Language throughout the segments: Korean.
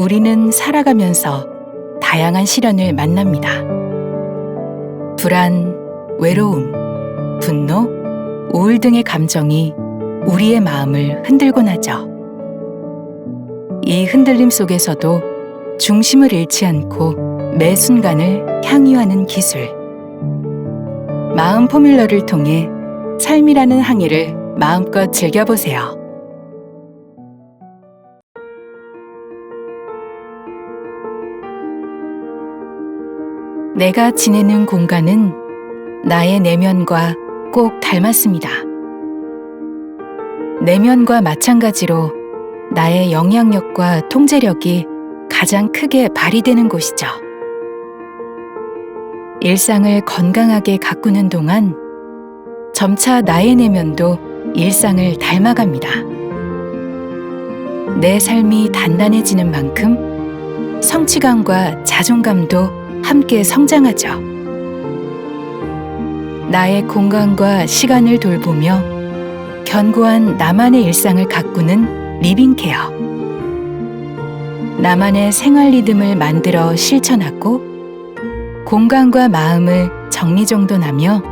우리는 살아가면서 다양한 시련을 만납니다. 불안, 외로움, 분노, 우울 등의 감정이 우리의 마음을 흔들곤 하죠. 이 흔들림 속에서도 중심을 잃지 않고 매 순간을 향유하는 기술. 마음 포뮬러를 통해 삶이라는 항해를 마음껏 즐겨보세요. 내가 지내는 공간은 나의 내면과 꼭 닮았습니다. 내면과 마찬가지로 나의 영향력과 통제력이 가장 크게 발휘되는 곳이죠. 일상을 건강하게 가꾸는 동안 점차 나의 내면도 일상을 닮아갑니다. 내 삶이 단단해지는 만큼 성취감과 자존감도 함께 성장하죠. 나의 공간과 시간을 돌보며 견고한 나만의 일상을 가꾸는 리빙 케어. 나만의 생활 리듬을 만들어 실천하고 공간과 마음을 정리정돈하며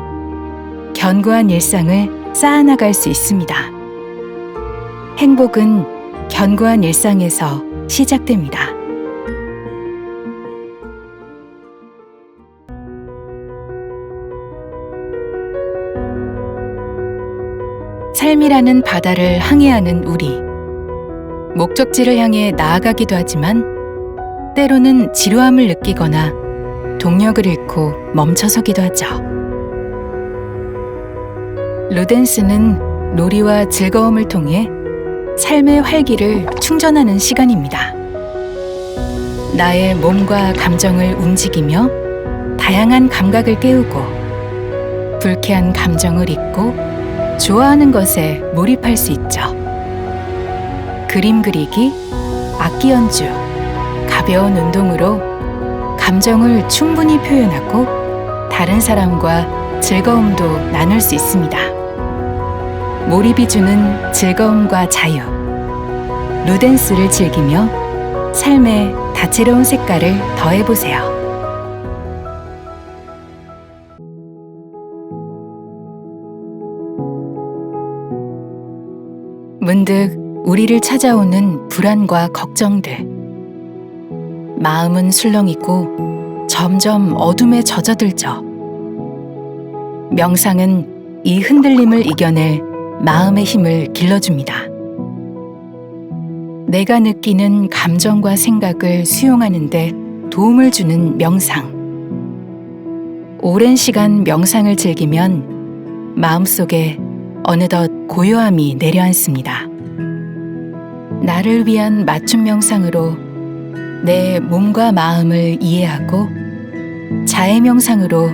견고한 일상을 쌓아나갈 수 있습니다. 행복은 견고한 일상에서 시작됩니다. 삶이라는 바다를 항해하는 우리. 목적지를 향해 나아가기도 하지만 때로는 지루함을 느끼거나 동력을 잃고 멈춰서기도 하죠. 루덴스는 놀이와 즐거움을 통해 삶의 활기를 충전하는 시간입니다. 나의 몸과 감정을 움직이며 다양한 감각을 깨우고 불쾌한 감정을 잊고 좋아하는 것에 몰입할 수 있죠. 그림 그리기, 악기 연주, 가벼운 운동으로 감정을 충분히 표현하고 다른 사람과 즐거움도 나눌 수 있습니다. 몰입이 주는 즐거움과 자유. 루덴스를 즐기며 삶에 다채로운 색깔을 더해보세요. 문득 우리를 찾아오는 불안과 걱정들. 마음은 술렁이고 점점 어둠에 젖어들죠. 명상은 이 흔들림을 이겨낼 마음의 힘을 길러줍니다. 내가 느끼는 감정과 생각을 수용하는데 도움을 주는 명상. 오랜 시간 명상을 즐기면 마음속에 어느덧 고요함이 내려앉습니다. 나를 위한 맞춤 명상으로 내 몸과 마음을 이해하고 자해 명상으로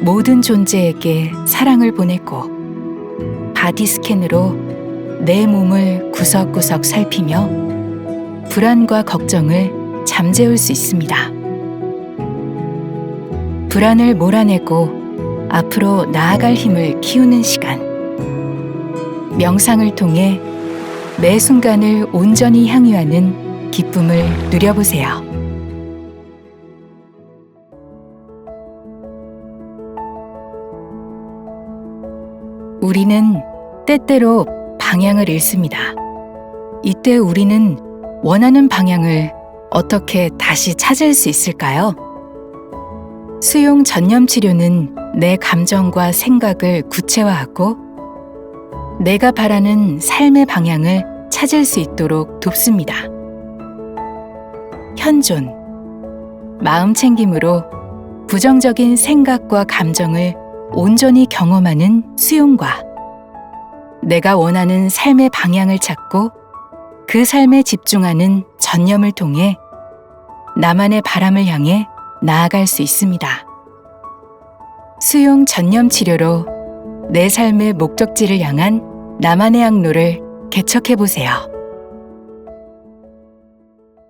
모든 존재에게 사랑을 보내고 바디 스캔으로 내 몸을 구석구석 살피며 불안과 걱정을 잠재울 수 있습니다. 불안을 몰아내고 앞으로 나아갈 힘을 키우는 시간. 명상을 통해 매 순간을 온전히 향유하는 기쁨을 누려보세요. 우리는 때때로 방향을 잃습니다. 이때 우리는 원하는 방향을 어떻게 다시 찾을 수 있을까요? 수용 전념 치료는 내 감정과 생각을 구체화하고 내가 바라는 삶의 방향을 찾을 수 있도록 돕습니다. 현존. 마음 챙김으로 부정적인 생각과 감정을 온전히 경험하는 수용과 내가 원하는 삶의 방향을 찾고 그 삶에 집중하는 전념을 통해 나만의 바람을 향해 나아갈 수 있습니다. 수용 전념 치료로 내 삶의 목적지를 향한 나만의 항로를 개척해 보세요.